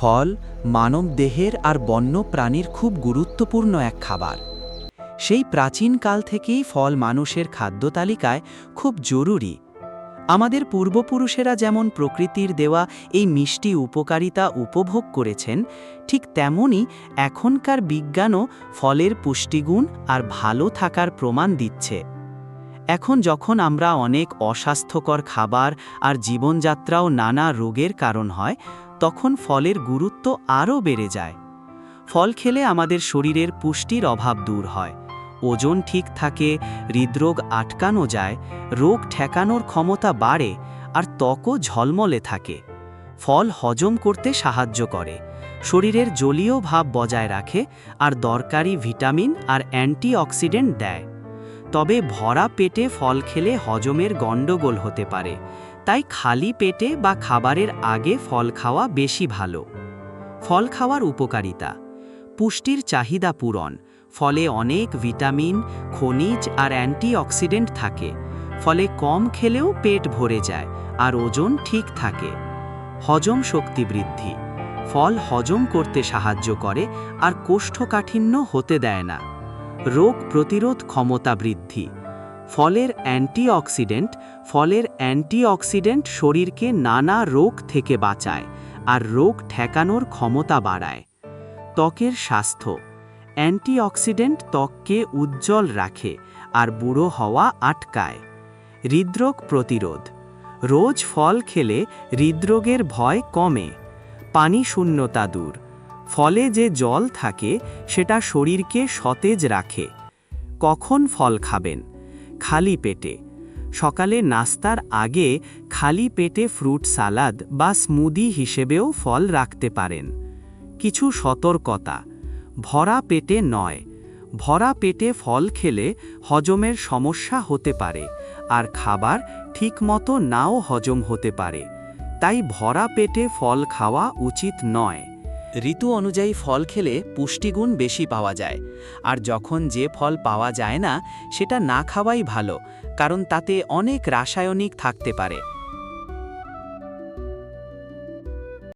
ফল, মানব দেহের আর বন্য প্রাণীর খুব গুরুত্বপূর্ণ এক খাবার। সেই প্রাচীনকাল থেকেই ফল মানুষের খাদ্য তালিকায় খুব জরুরি। আমাদের পূর্বপুরুষেরা যেমন প্রকৃতির দেওয়া এই মিষ্টি উপকারিতা উপভোগ করেছেন, ঠিক তেমনই এখনকার বিজ্ঞানও ফলের পুষ্টিগুণ আর ভালো থাকার প্রমাণ দিচ্ছে। এখন যখন আমরা অনেক অস্বাস্থ্যকর খাবার আর জীবনযাত্রাও নানা রোগের কারণ হয় তখন ফলের গুরুত্ব আরও বেড়ে যায়। ফল খেলে আমাদের শরীরের পুষ্টির অভাব দূর হয়। ওজন ঠিক থাকে, হৃদরোগ আটকানো যায়, রোগ ঠেকানোর ক্ষমতা বাড়ে, আর ত্বকও ঝলমলে থাকে। ফল হজম করতে সাহায্য করে। শরীরের জলীয় ভাব বজায় রাখে, আর দরকারি ভিটামিন আর অ্যান্টিঅক্সিডেন্ট দেয়। তবে ভরা পেটে ফল খেলে হজমের গণ্ডগোল হতে পারে। তাই খালি পেটে বা খাবারের আগে ফল খাওয়া বেশি ভালো। ফল খাওয়ার উপকারিতা। পুষ্টির চাহিদা পূরণ। ফলে অনেক ভিটামিন, খনিজ আর অ্যান্টিঅক্সিডেন্ট থাকে। ফলে কম খেলেও পেট ভরে যায় আর ওজন ঠিক থাকে। হজম শক্তি বৃদ্ধি। ফল হজম করতে সাহায্য করে আর কোষ্ঠকাঠিন্য হতে দেয় না। রোগ প্রতিরোধ ক্ষমতা বৃদ্ধি। ফলের অ্যান্টিঅক্সিডেন্ট ফলের অ্যান্টিঅক্সিডেন্ট শরীরকে নানা রোগ থেকে বাঁচায় আর রোগ ঠেকানোর ক্ষমতা বাড়ায়। ত্বকের স্বাস্থ্য, অ্যান্টিঅক্সিডেন্ট ত্বককে উজ্জ্বল রাখে আর বুড়ো হওয়া আটকায়। হৃদরোগ প্রতিরোধ, রোজ ফল খেলে হৃদরোগের ভয় কমে, পানি শূন্যতা দূর, ফলে যে জল থাকে সেটা শরীরকে সতেজ রাখে। কখন ফল খাবেন? খালি পেটে। সকালে নাস্তার আগে খালি পেটে ফ্রুট সালাদ বা স্মুদি হিসেবেও ফল রাখতে পারেন। কিছু সতর্কতা। ভরা পেটে নয়। ভরা পেটে ফল খেলে হজমের সমস্যা হতে পারে আর খাবার ঠিকমতো নাও হজম হতে পারে। তাই ভরা পেটে ফল খাওয়া উচিত নয়। ঋতু অনুযায়ী ফল খেলে পুষ্টিগুণ বেশি পাওয়া যায়। আর যখন যে ফল পাওয়া যায় না, সেটা না খাওয়াই ভালো, কারণ তাতে অনেক রাসায়নিক থাকতে পারে।